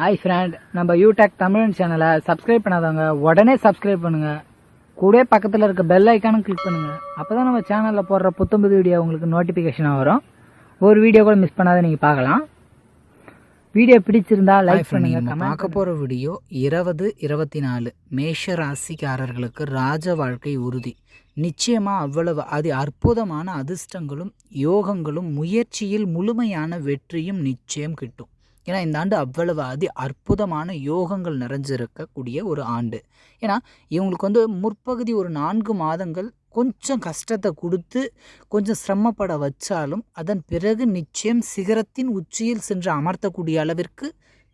Hi friend நம்ம யூடெக் தமிழன் சேனலை சப்ஸ்கிரைப் பண்ணாதவங்க உடனே சப்ஸ்கிரைப் பண்ணுங்க. கூடவே பக்கத்தில் இருக்க பெல் ஐக்கானும் கிளிக் பண்ணுங்க. அப்பதான் நம்ம சேனலில் போடுற புத்தம்புது வீடியோ உங்களுக்கு நோட்டிஃபிகேஷனாக வரும். ஒரு வீடியோ கூட மிஸ் பண்ணாத நீங்கள் பார்க்கலாம். வீடியோ பிடிச்சிருந்தா லைக் பண்ணுங்க பார்க்க போகிற வீடியோ இருபது இருபத்தி நாலு மேஷ ராசிக்காரர்களுக்கு ராஜ வாழ்க்கை உறுதி. நிச்சயமாக அவ்வளவு அது அற்புதமான அதிர்ஷ்டங்களும் யோகங்களும் முயற்சியில் முழுமையான வெற்றியும் நிச்சயம் கிட்டும். ஏன்னா இந்த ஆண்டு அவ்வளவு அதி அற்புதமான யோகங்கள் நிறைஞ்சிருக்கக்கூடிய ஒரு ஆண்டு. ஏன்னா இவங்களுக்கு வந்து முற்பகுதி ஒரு நான்கு மாதங்கள் கொஞ்சம் கஷ்டத்தை கொடுத்து கொஞ்சம் சிரமப்பட வச்சாலும் அதன் பிறகு நிச்சயம் சிகரத்தின் உச்சியில் சென்று அமர்த்தக்கூடிய அளவிற்கு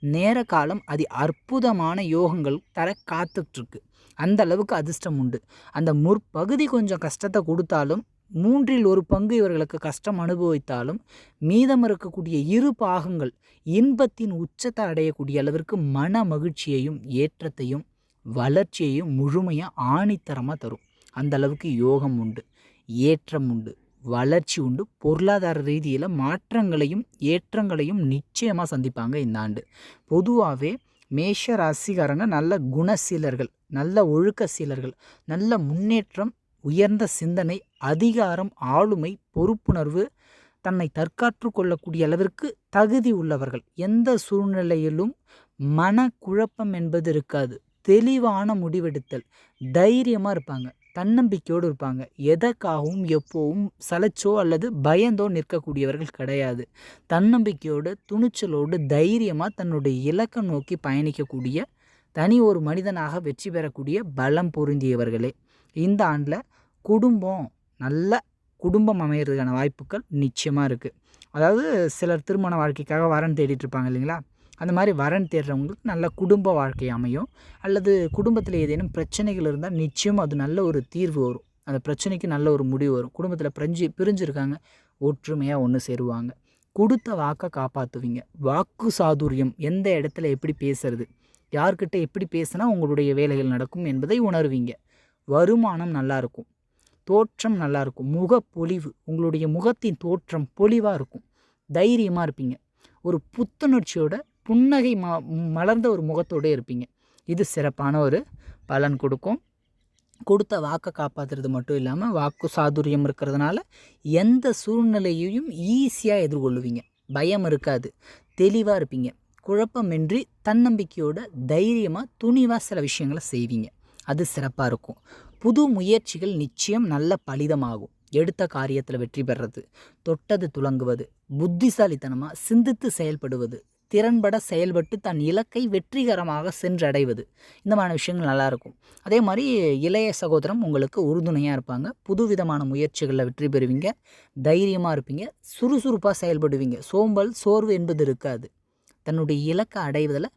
நேர காலம் அதி அற்புதமான யோகங்கள் தர காத்துட்ருக்கு. அந்த அளவுக்கு அதிர்ஷ்டம் உண்டு. அந்த முற்பகுதி கொஞ்சம் கஷ்டத்தை கொடுத்தாலும் மூன்றில் ஒரு பங்கு இவர்களுக்கு கஷ்டம் அனுபவித்தாலும் மீதம் இருக்கக்கூடிய இரு பாகங்கள் இன்பத்தின் உச்சத்தை அடையக்கூடிய அளவிற்கு மன மகிழ்ச்சியையும் ஏற்றத்தையும் வளர்ச்சியையும் முழுமையாக ஆணித்தரமாக தரும். அந்த அளவுக்கு யோகம் உண்டு ஏற்றம் உண்டு வளர்ச்சி உண்டு பொருளாதார ரீதியில் மாற்றங்களையும் ஏற்றங்களையும் நிச்சயமாக சந்திப்பாங்க இந்த ஆண்டு. பொதுவாகவே மேஷ ராசிக்காரங்க நல்ல குணசீலர்கள் நல்ல ஒழுக்க சீலர்கள் நல்ல முன்னேற்றம் உயர்ந்த சிந்தனை அதிகாரம் ஆளுமை பொறுப்புணர்வு தன்னை தற்காற்று கொள்ளக்கூடிய அளவிற்கு தகுதி உள்ளவர்கள். எந்த சூழ்நிலையிலும் மனக்குழப்பம் என்பது இருக்காது. தெளிவான முடிவெடுத்தல். தைரியமாக இருப்பாங்க. தன்னம்பிக்கையோடு இருப்பாங்க. எதற்காகவும் எப்போவும் சலைச்சோ அல்லது பயந்தோ நிற்கக்கூடியவர்கள் கிடையாது. தன்னம்பிக்கையோடு துணிச்சலோடு தைரியமாக தன்னுடைய இலக்கை நோக்கி பயணிக்கக்கூடிய தனி ஒரு மனிதனாக வெற்றி பெறக்கூடிய பலம் பொருந்தியவர்களே. இந்த ஆண்டில் குடும்பம் நல்ல குடும்பம் அமையிறதுக்கான வாய்ப்புகள் நிச்சயமாக இருக்குது அதாவது சிலர் திருமண வாழ்க்கைக்காக வரன் தேடிட்டு இருப்பாங்க இல்லைங்களா? அந்த மாதிரி வரன் தேடுறவங்களுக்கு நல்ல குடும்ப வாழ்க்கை அமையும். அல்லது குடும்பத்தில் ஏதேனும் பிரச்சனைகள் இருந்தால் நிச்சயம் அது நல்ல ஒரு தீர்வு வரும். அந்த பிரச்சனைக்கு நல்ல ஒரு முடிவு வரும். குடும்பத்தில் பிரிஞ்சு பிரிஞ்சிருக்காங்க ஒற்றுமையாக ஒன்று சேருவாங்க. கொடுத்த வாக்கை காப்பாற்றுவீங்க வாக்கு சாதுரியம் எந்த இடத்துல எப்படி பேசுறது? யார்கிட்ட எப்படி பேசுனா உங்களுடைய வேலைகள் நடக்கும் என்பதை உணர்வீங்க. வருமானம் நல்லாயிருக்கும் தோற்றம் நல்லாயிருக்கும் முகப்பொலிவு. உங்களுடைய முகத்தின் தோற்றம் பொலிவாக இருக்கும். தைரியமாக இருப்பீங்க. ஒரு புத்துணர்ச்சியோட புன்னகை ம மலர்ந்த ஒரு முகத்தோடு இருப்பீங்க. இது சிறப்பான ஒரு பலன் கொடுக்கும். கொடுத்த வாக்கை காப்பாற்றுறது மட்டும் இல்லாமல் வாக்கு சாதுரியம் இருக்கிறதுனால எந்த சூழ்நிலையையும் ஈஸியாக எதிர்கொள்ளுவீங்க. பயம் இருக்காது. தெளிவாக இருப்பீங்க. குழப்பமின்றி தன்னம்பிக்கையோட தைரியமாக துணிவாக சில விஷயங்களை செய்வீங்க. அது சிறப்பாக இருக்கும். புது முயற்சிகள் நிச்சயம் நல்ல பலிதமாகும். எடுத்த காரியத்தில் வெற்றி பெறது தொட்டது துலங்குவது புத்திசாலித்தனமாக சிந்தித்து செயல்படுவது திறன்பட செயல்பட்டு தன் இலக்கை வெற்றிகரமாக சென்றடைவது இந்த மாதிரி விஷயங்கள் நல்லாயிருக்கும் அதே மாதிரி இளைய சகோதரம் உங்களுக்கு உறுதுணையாக இருப்பாங்க. புதுவிதமான முயற்சிகளில் வெற்றி பெறுவீங்க தைரியமாக இருப்பீங்க சுறுசுறுப்பாக செயல்படுவீங்க. சோம்பல் சோர்வு என்பது இருக்காது. தன்னுடைய இலக்கை அடைவதில்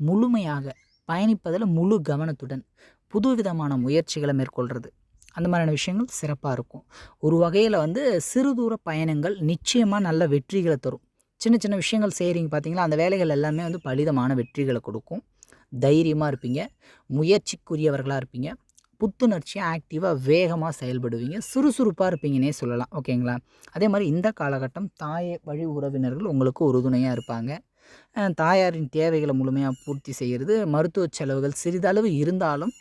முழுமையாக பயணிப்பதில் முழு கவனத்துடன் புதுவிதமான முயற்சிகளை மேற்கொள்கிறது அந்த மாதிரியான விஷயங்கள் சிறப்பாக இருக்கும். ஒரு வகையில் வந்து சிறு தூர பயணங்கள் நிச்சயமாக நல்ல வெற்றிகளை தரும். சின்ன சின்ன விஷயங்கள் செய்கிறீங்க பார்த்தீங்களா அந்த வேலைகள் எல்லாமே வந்து பலிதமான வெற்றிகளை கொடுக்கும். தைரியமாக இருப்பீங்க முயற்சிக்குரியவர்களாக இருப்பீங்க புத்துணர்ச்சியாக ஆக்டிவாக வேகமாக செயல்படுவீங்க சுறுசுறுப்பாக இருப்பீங்கன்னே சொல்லலாம். ஓகேங்களா? அதே மாதிரி இந்த காலகட்டம் தாய வழி உறவினர்கள் உங்களுக்கு உறுதுணையாக இருப்பாங்க. தாயாரின் தேவைகளை முழுமையாக பூர்த்தி செய்கிறது மருத்துவ செலவுகள் சிறிதளவு இருந்தாலும்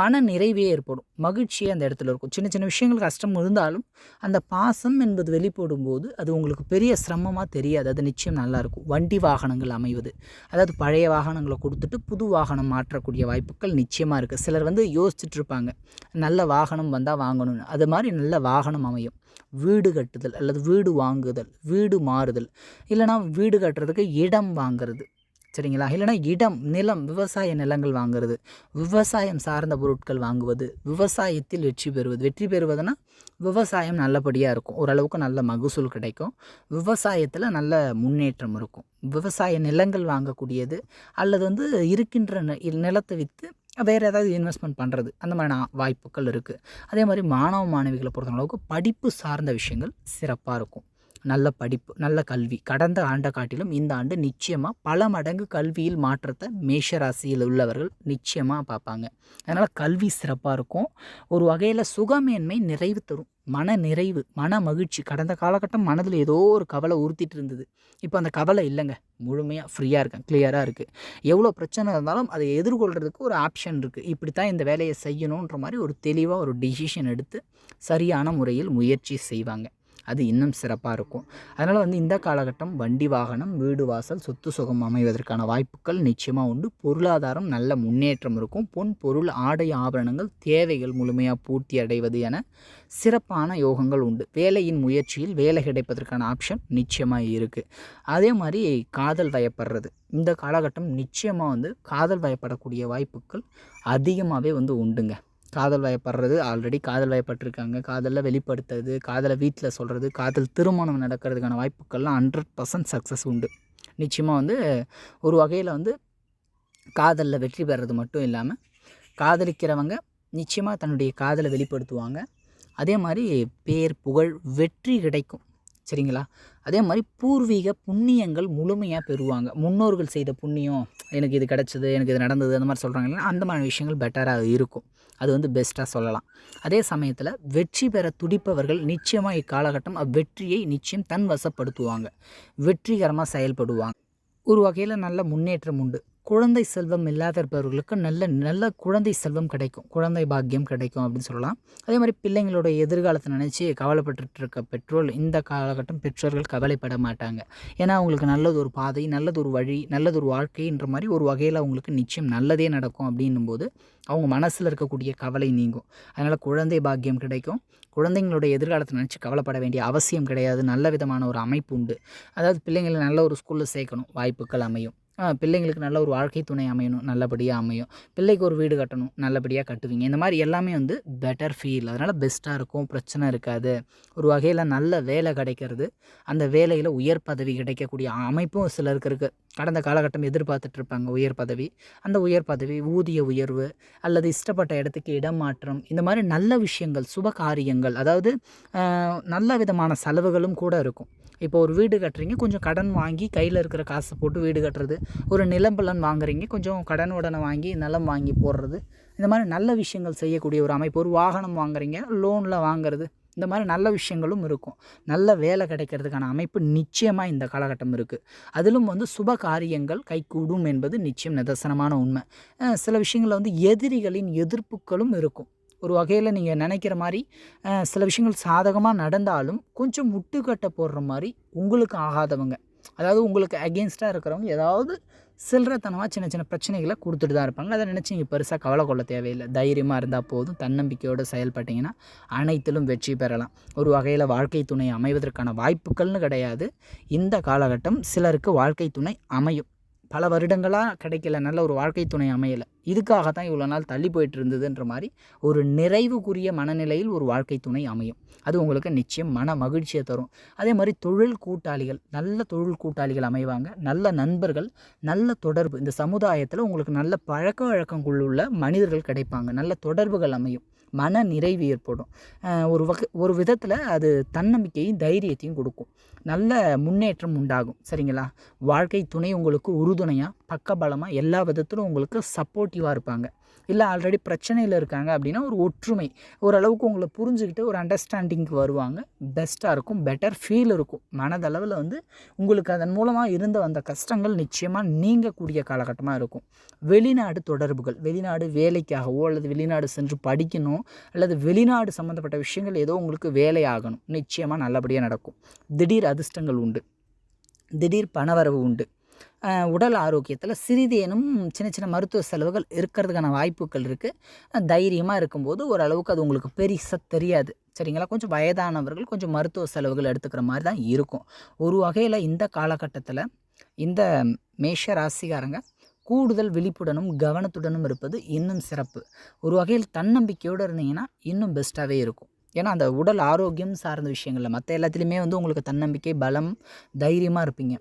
மன நிறைவே ஏற்படும். மகிழ்ச்சியே அந்த இடத்துல இருக்கும். சின்ன சின்ன விஷயங்கள் கஷ்டம் இருந்தாலும் அந்த பாசம் என்பது வெளிப்படும் போது அது உங்களுக்கு பெரிய சிரமமாக தெரியாது. அது நிச்சயம் நல்லாயிருக்கும் வண்டி வாகனங்கள் அமைவது அதாவது பழைய வாகனங்களை கொடுத்துட்டு புது வாகனம் மாற்றக்கூடிய வாய்ப்புகள் நிச்சயமாக இருக்குது சிலர் வந்து யோசிச்சுட்டு இருப்பாங்க நல்ல வாகனம் வந்தால் வாங்கணும்னு. அது மாதிரி நல்ல வாகனம் அமையும். வீடு கட்டுதல் அல்லது வீடு வாங்குதல் வீடு மாறுதல். இல்லைனா வீடு கட்டுறதுக்கு இடம் வாங்கிறது. சரிங்களா? இல்லைனா இடம் நிலம் விவசாய நிலங்கள் வாங்குறது. விவசாயம் சார்ந்த பொருட்கள் வாங்குவது. விவசாயத்தில் வெற்றி பெறுவது. வெற்றி பெறுவதுனா விவசாயம் நல்லபடியாக இருக்கும். ஓரளவுக்கு நல்ல மகசூல் கிடைக்கும். விவசாயத்தில் நல்ல முன்னேற்றம் இருக்கும். விவசாய நிலங்கள் வாங்கக்கூடியது அல்லது வந்து இருக்கின்ற நிலத்தை விற்று வேறு ஏதாவது இன்வெஸ்ட்மெண்ட் பண்ணுறது அந்த மாதிரி வாய்ப்புகள் இருக்குது அதே மாதிரி மாணவ மாணவிகளை பொறுத்தளவுக்கு படிப்பு சார்ந்த விஷயங்கள் சிறப்பாக இருக்கும். நல்ல படிப்பு நல்ல கல்வி. கடந்த ஆண்டை காட்டிலும் இந்த ஆண்டு நிச்சயமாக பல மடங்கு கல்வியில் மாற்றத்தை மேஷராசியில் உள்ளவர்கள் நிச்சயமாக பார்ப்பாங்க. அதனால் கல்வி சிறப்பாக இருக்கும். ஒரு வகையில் சுகமேன்மை நிறைவு தரும். மன நிறைவு மன மகிழ்ச்சி. கடந்த காலகட்டம் மனதில் ஏதோ ஒரு கவலை உறுத்திட்டு இருந்தது. இப்போ அந்த கவலை இல்லைங்க. முழுமையாக ஃப்ரீயாக இருக்கேன் கிளியராக இருக்குது எவ்வளோ பிரச்சனை இருந்தாலும் அதை எதிர்கொள்கிறதுக்கு ஒரு ஆப்ஷன் இருக்குது இப்படி தான் இந்த வேலையை செய்யணுன்ற மாதிரி ஒரு தெளிவாக ஒரு டிசிஷன் எடுத்து சரியான முறையில் முயற்சி செய்வாங்க. அது இன்னும் சிறப்பாக இருக்கும். அதனால் வந்து இந்த காலகட்டம் வண்டி வாகனம் வீடு வாசல் சொத்து சுகம் அமைவதற்கான வாய்ப்புகள் நிச்சயமாக உண்டு. பொருளாதாரம் நல்ல முன்னேற்றம் இருக்கும். பொன் பொருள் ஆடை ஆபரணங்கள் தேவைகள் முழுமையாக பூர்த்தி அடைவது என சிறப்பான யோகங்கள் உண்டு. வேலையின் முயற்சியில் வேலை கிடைப்பதற்கான ஆப்ஷன் நிச்சயமாக இருக்குது அதே மாதிரி காதல் வயப்படுறது. இந்த காலகட்டம் நிச்சயமாக வந்து காதல் வயப்படக்கூடிய வாய்ப்புகள் அதிகமாகவே வந்து உண்டுங்க. காதல் வயப்படுறது ஆல்ரெடி காதல் வயப்பட்டிருக்காங்க. காதலில் வெளிப்படுத்துறது காதலை வீட்டில் சொல்கிறது காதல் திருமணம் நடக்கிறதுக்கான வாய்ப்புகள்லாம் ஹண்ட்ரட் பர்சன்ட் சக்ஸஸ் உண்டு. நிச்சயமாக வந்து ஒரு வகையில் வந்து காதலில் வெற்றி பெறது மட்டும் இல்லாமல் காதலிக்கிறவங்க நிச்சயமாக தன்னுடைய காதலை வெளிப்படுத்துவாங்க. அதே மாதிரி பேர் புகழ் வெற்றி கிடைக்கும். சரிங்களா? அதே மாதிரி பூர்வீக புண்ணியங்கள் முழுமையாக பெறுவாங்க. முன்னோர்கள் செய்த புண்ணியம் எனக்கு இது கிடச்சிது எனக்கு இது நடந்தது அந்த மாதிரி சொல்கிறாங்க அந்த மாதிரி விஷயங்கள் பெட்டராக இருக்கும். அது வந்து பெஸ்ட்டாக சொல்லலாம். அதே சமயத்தில் வெற்றி பெற துடிப்பவர்கள் நிச்சயமாக இக்காலகட்டம் அவ்வெற்றியை நிச்சயம் தன் வசப்படுத்துவாங்க வெற்றிகரமாக செயல்படுவாங்க. ஒரு வகையில் நல்ல முன்னேற்றம் உண்டு. குழந்தை செல்வம் இல்லாத இருப்பவர்களுக்கு நல்ல நல்ல குழந்தை செல்வம் கிடைக்கும். குழந்தை பாக்கியம் கிடைக்கும் அப்படின்னு சொல்லலாம். அதே மாதிரி பிள்ளைங்களுடைய எதிர்காலத்தை நினச்சி கவலைப்பட்டுட்டு இருக்க பெற்றோர் இந்த காலகட்டம் பெற்றோர்கள் கவலைப்பட மாட்டாங்க. ஏன்னா அவங்களுக்கு நல்லது ஒரு பாதை நல்லது ஒரு வழி நல்லது ஒரு வாழ்க்கைன்ற மாதிரி ஒரு வகையில் அவங்களுக்கு நிச்சயம் நல்லதே நடக்கும் அப்படின்னும் போது அவங்க மனசில் இருக்கக்கூடிய கவலை நீங்கும். அதனால் குழந்தை பாக்கியம் கிடைக்கும். குழந்தைங்களோட எதிர்காலத்தை நினச்சி கவலைப்பட வேண்டிய அவசியம் கிடையாது. நல்ல விதமான ஒரு அமைப்பு உண்டு. அதாவது பிள்ளைங்களை நல்ல ஒரு ஸ்கூலில் சேர்க்கணும். வாய்ப்புகள் அமையும். பிள்ளைங்களுக்கு நல்ல ஒரு வாழ்க்கை துணை அமையணும் நல்லபடியாக அமையும். பிள்ளைக்கு ஒரு வீடு கட்டணும் நல்லபடியாக கட்டுவீங்க. இந்த மாதிரி எல்லாமே வந்து பெட்டர் ஃபீல் அதனால் பெஸ்ட்டாக இருக்கும் பிரச்சனை இருக்காது. ஒரு வகையில் நல்ல வேலை கிடைக்கிறது. அந்த வேலையில் உயர் பதவி கிடைக்கக்கூடிய அமைப்பும் சிலருக்கு இருக்குது கடந்த காலகட்டம் எதிர்பார்த்துட்ருப்பாங்க உயர் பதவி. அந்த உயர் பதவி ஊதிய உயர்வு அல்லது இஷ்டப்பட்ட இடத்துக்கு இடம் மாற்றம் இந்த மாதிரி நல்ல விஷயங்கள் சுப காரியங்கள் அதாவது நல்ல விதமான செலவுகளும் கூட இருக்கும். இப்போ ஒரு வீடு கட்டுறீங்க கொஞ்சம் கடன் வாங்கி கையில் இருக்கிற காசை போட்டு வீடு கட்டுறது ஒரு நிலம்பலன் வாங்குறீங்க. கொஞ்சம் கடன் உடனே வாங்கி நிலம் வாங்கி போடுறது. இந்த மாதிரி நல்ல விஷயங்கள் செய்யக்கூடிய ஒரு அமைப்பு. ஒரு வாகனம் வாங்குறீங்க லோனில் வாங்குறது. இந்த மாதிரி நல்ல விஷயங்களும் இருக்கும். நல்ல வேலை கிடைக்கிறதுக்கான அமைப்பு நிச்சயமாக இந்த காலகட்டம் இருக்குது அதிலும் வந்து சுப காரியங்கள் கைகூடும் என்பது நிச்சயம் நிதர்சனமான உண்மை. சில விஷயங்களில் வந்து எதிரிகளின் எதிர்ப்புகளும் இருக்கும். ஒரு வகையில் நீங்கள் நினைக்கிற மாதிரி சில விஷயங்கள் சாதகமாக நடந்தாலும் கொஞ்சம் முட்டுக்கட்டை போடுற மாதிரி உங்களுக்கு ஆகாதவங்க. அதாவது உங்களுக்கு அகெயின்ஸ்டாக இருக்கிறவங்க ஏதாவது சில்லறத்தனமாக சின்ன சின்ன பிரச்சனைகளை கொடுத்துட்டு தான் இருப்பாங்க. அதை நினச்சி நீங்கள் பெருசாக கவலை கொள்ள தேவையில்லை. தைரியமாக இருந்தால் போதும். தன்னம்பிக்கையோடு செயல்பட்டீங்கன்னா அனைத்திலும் வெற்றி பெறலாம். ஒரு வகையில் வாழ்க்கை துணை அமைவதற்கான வாய்ப்புகள்னு கிடையாது. இந்த காலகட்டம் சிலருக்கு வாழ்க்கை துணை அமையும். பல வருடங்களாக கிடைக்கல நல்ல ஒரு வாழ்க்கை துணை அமையலை. இதுக்காக தான் இவ்வளோ நாள் தள்ளி போயிட்டு இருந்ததுன்ற மாதிரி ஒரு நிறைவுக்குரிய மனநிலையில் ஒரு வாழ்க்கை துணை அமையும். அது உங்களுக்கு நிச்சயம் மன மகிழ்ச்சியை தரும். அதே மாதிரி தொழில் கூட்டாளிகள் நல்ல தொழில் கூட்டாளிகள் அமைவாங்க. நல்ல நண்பர்கள் நல்ல தொடர்பு. இந்த சமுதாயத்தில் உங்களுக்கு நல்ல பழக்க வழக்கங்களுள்ள மனிதர்கள் கிடைப்பாங்க. நல்ல தொடர்புகள் அமையும். மன நிறைவு ஏற்படும். ஒரு வகை ஒரு விதத்தில் அது தன்னம்பிக்கையும் தைரியத்தையும் கொடுக்கும். நல்ல முன்னேற்றம் உண்டாகும். சரிங்களா? வாழ்க்கை துணை உங்களுக்கு உறுதுணையாக பக்கபலமாக எல்லா விதத்திலும் உங்களுக்கு சப்போர்ட்டிவாக இருப்பாங்க. இல்லை ஆல்ரெடி பிரச்சனையில் இருக்காங்க அப்படின்னா ஒரு ஒற்றுமை. ஓரளவுக்கு உங்களை புரிஞ்சுக்கிட்டு ஒரு அண்டர்ஸ்டாண்டிங்க்கு வருவாங்க. பெஸ்ட்டாக இருக்கும் பெட்டர் ஃபீல் இருக்கும். மனதளவில் வந்து உங்களுக்கு அதன் மூலமாக இருந்த வந்த கஷ்டங்கள் நிச்சயமாக நீங்கக்கூடிய காலகட்டமாக இருக்கும். வெளிநாடு தொடர்புகள் வெளிநாடு வேலைக்காகவோ அல்லது வெளிநாடு சென்று படிக்கணும் அல்லது வெளிநாடு சம்மந்தப்பட்ட விஷயங்கள் ஏதோ உங்களுக்கு வேலையாகணும். நிச்சயமாக நல்லபடியாக நடக்கும். திடீர் அதிர்ஷ்டங்கள் உண்டு. திடீர் பணவரவு உண்டு. உடல் ஆரோக்கியத்தில் சிறிதேனும் சின்ன சின்ன மருத்துவ செலவுகள் இருக்கிறதுக்கான வாய்ப்புகள் இருக்குது தைரியமாக இருக்கும்போது ஓரளவுக்கு அது உங்களுக்கு பெருசாக தெரியாது. சரிங்களா? கொஞ்சம் வயதானவர்கள் கொஞ்சம் மருத்துவ செலவுகள் எடுத்துக்கிற மாதிரி தான் இருக்கும். ஒரு வகையில் இந்த காலகட்டத்தில் இந்த மேஷ ராசிகாரங்க கூடுதல் விழிப்புடனும் கவனத்துடனும் இருப்பது இன்னும் சிறப்பு. ஒரு வகையில் தன்னம்பிக்கையோடு இருந்தீங்கன்னா இன்னும் பெஸ்ட்டாகவே இருக்கும். ஏன்னா அந்த உடல் ஆரோக்கியம் சார்ந்த விஷயங்களில் மற்ற எல்லாத்துலேயுமே வந்து உங்களுக்கு தன்னம்பிக்கை பலம் தைரியமாக இருப்பீங்க.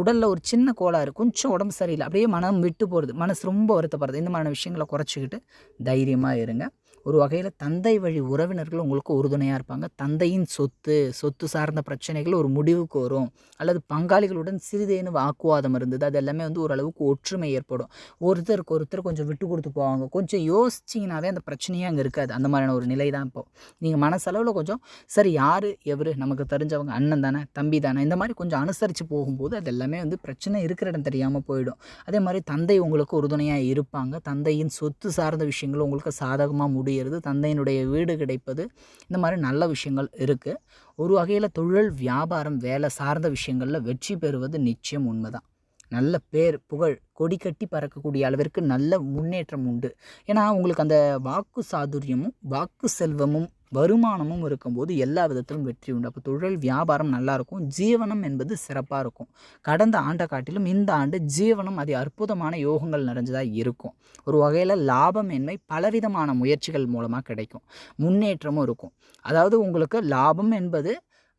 உடலில் ஒரு சின்ன கோளாறு கொஞ்சம் உடம்பு சரியில்லை. அப்படியே மனம் விட்டு போகிறது மனசு ரொம்ப வருத்தப்படுறது இந்த மாதிரியான விஷயங்களை குறைச்சிக்கிட்டு தைரியமாக இருங்க. ஒரு வகையில் தந்தை வழி உறவினர்கள் உங்களுக்கு உறுதுணையாக இருப்பாங்க. தந்தையின் சொத்து சொத்து சார்ந்த பிரச்சனைகள் ஒரு முடிவுக்கு வரும். அல்லது பங்காளிகளுடன் சிறிதேனும் வாக்குவாதம் இருந்தது. அது எல்லாமே வந்து ஓரளவுக்கு ஒற்றுமை ஏற்படும். ஒருத்தருக்கு ஒருத்தர் கொஞ்சம் விட்டு கொடுத்து போவாங்க. கொஞ்சம் யோசிச்சிங்கனாவே அந்த பிரச்சனையே அங்கே இருக்காது. அந்த மாதிரியான ஒரு நிலை தான் இப்போ. நீங்கள் மனசளவில் கொஞ்சம் சரி யார் எவர்? நமக்கு தெரிஞ்சவங்க அண்ணன் தானே தம்பி தானே? இந்த மாதிரி கொஞ்சம் அனுசரித்து போகும்போது அது எல்லாமே வந்து பிரச்சனை இருக்கிற இடம் தெரியாமல் போயிடும். அதே மாதிரி தந்தை உங்களுக்கு உறுதுணையாக இருப்பாங்க. தந்தையின் சொத்து சார்ந்த விஷயங்கள் உங்களுக்கு சாதகமாக முடியறது தந்தையினுடைய வீடு கிடைப்பது இந்த மாதிரி நல்ல விஷயங்கள் இருக்குது ஒரு வகையில் தொழில் வியாபாரம் வேலை சார்ந்த விஷயங்களில் வெற்றி பெறுவது நிச்சயம் உண்மைதான். நல்ல பேர் புகழ் கொடி கட்டி பறக்கக்கூடிய அளவிற்கு நல்ல முன்னேற்றம் உண்டு. ஏன்னா உங்களுக்கு அந்த வாக்கு சாதுரியமும் வாக்கு செல்வமும் வருமானமும் இருக்கும்போது எல்லா விதத்திலும் வெற்றி உண்டு. அப்போ தொழில் வியாபாரம் நல்லாயிருக்கும் ஜீவனம் என்பது சிறப்பாக இருக்கும். கடந்த ஆண்டை காட்டிலும் இந்த ஆண்டு ஜீவனம் அது அற்புதமான யோகங்கள் நிறைஞ்சதாக இருக்கும். ஒரு வகையில் லாபம் என்மை பலவிதமான முயற்சிகள் மூலமாக கிடைக்கும். முன்னேற்றமும் இருக்கும். அதாவது உங்களுக்கு லாபம் என்பது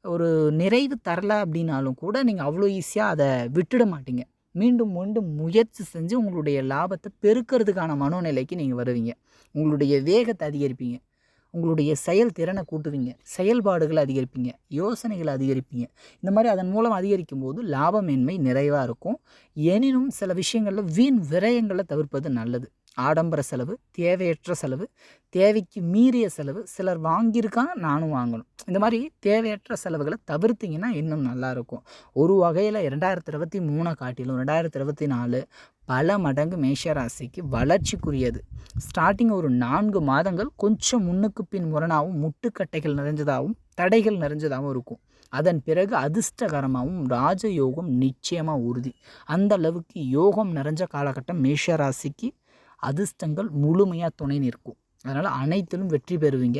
ஒரு நிறைவு தரல அப்படின்னாலும் கூட நீங்கள் அவ்வளோ ஈஸியாக அதை விட்டுட மாட்டீங்க. மீண்டும் மீண்டும் முயற்சி செஞ்சு உங்களுடைய லாபத்தை பெருக்கிறதுக்கான மனோநிலைக்கு நீங்கள் வருவீங்க. உங்களுடைய வேகத்தை அதிகரிப்பீங்க. உங்களுடைய செயல் திறனை கூட்டுவீங்க. செயல்பாடுகளை அதிகரிப்பீங்க. யோசனைகளை அதிகரிப்பீங்க. இந்த மாதிரி அதன் மூலம் அதிகரிக்கும் போது லாபமின்மை நிறைவாக இருக்கும். எனினும் சில விஷயங்களில் வீண் விரயங்களை தவிர்ப்பது நல்லது. ஆடம்பர செலவு தேவையற்ற செலவு தேவைக்கு மீறிய செலவு சிலர் வாங்கியிருக்காங்க நானும் வாங்கணும். இந்த மாதிரி தேவையற்ற செலவுகளை தவிர்த்திங்கன்னா இன்னும் நல்லாயிருக்கும். ஒரு வகையில் ரெண்டாயிரத்தி இருபத்தி மூணை காட்டிலும் ரெண்டாயிரத்தி இருபத்தி நாலு பல மடங்கு மேஷராசிக்கு வளர்ச்சிக்குரியது. ஸ்டார்டிங் ஒரு நான்கு மாதங்கள் கொஞ்சம் முன்னுக்கு பின் முரணாகவும் முட்டுக்கட்டைகள் நிறைஞ்சதாகவும் தடைகள் நிறைஞ்சதாகவும் இருக்கும். அதன் பிறகு அதிர்ஷ்டகரமாகவும் ராஜயோகம் நிச்சயமாக உறுதி. அந்த அளவுக்கு யோகம் நிறைஞ்ச காலகட்டம் மேஷராசிக்கு அதிர்ஷ்டங்கள் முழுமையாக துணை நிற்கும். அதனால் அனைத்திலும் வெற்றி பெறுவீங்க.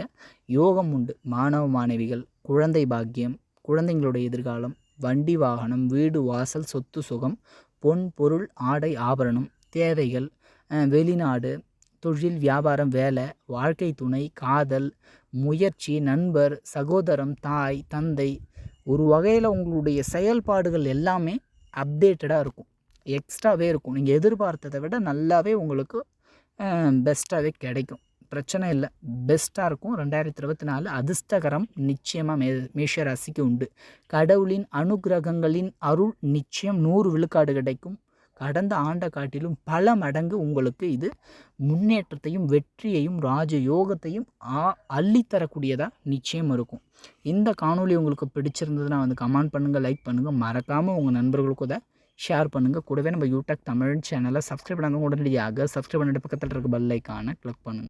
யோகம் உண்டு. மாணவ மாணவிகள் குழந்தை பாக்கியம் குழந்தைங்களுடைய எதிர்காலம் வண்டி வாகனம் வீடு வாசல் சொத்து சுகம் பொன் பொருள் ஆடை ஆபரணம் தேவைகள் வெளிநாடு தொழில் வியாபாரம் வேலை வாழ்க்கை துணை காதல் முயற்சி நண்பர் சகோதரம் தாய் தந்தை ஒரு வகையில் உங்களுடைய செயல்பாடுகள் எல்லாமே அப்டேட்டடாக இருக்கும். எக்ஸ்ட்ராவே இருக்கும். நீங்கள் எதிர்பார்த்ததை விட நல்லாவே உங்களுக்கு பெஸ்ட்டாகவே கிடைக்கும். பிரச்சனை இல்லை. பெஸ்ட்டாக இருக்கும் ரெண்டாயிரத்தி இருபத்தி நாலு அதிர்ஷ்டகரம் நிச்சயமாக மே மேஷராசிக்கு உண்டு. கடவுளின் அனுக்கிரகங்களின் அருள் நிச்சயம் நூறு விழுக்காடு கிடைக்கும். கடந்த ஆண்டை காட்டிலும் பல மடங்கு உங்களுக்கு இது முன்னேற்றத்தையும் வெற்றியையும் ராஜயோகத்தையும் ஆ அள்ளித்தரக்கூடியதாக நிச்சயம் இருக்கும். இந்த காணொளி உங்களுக்கு பிடிச்சிருந்ததுன்னா வந்து கமெண்ட் பண்ணுங்கள் லைக் பண்ணுங்கள் மறக்காமல் உங்கள் நண்பர்களுக்கு அதை ஷேர் பண்ணுங்கள் கூடவே நம்ம யூடியூப் தமிழ் சேனலை சப்ஸ்கிரைப் பண்ணாங்க உடனடியாக சப்ஸ்கிரைப் பண்ணிட்டு பக்கத்தில் இருக்க பெல் ஐக்கானை கிளிக் பண்ணுங்கள்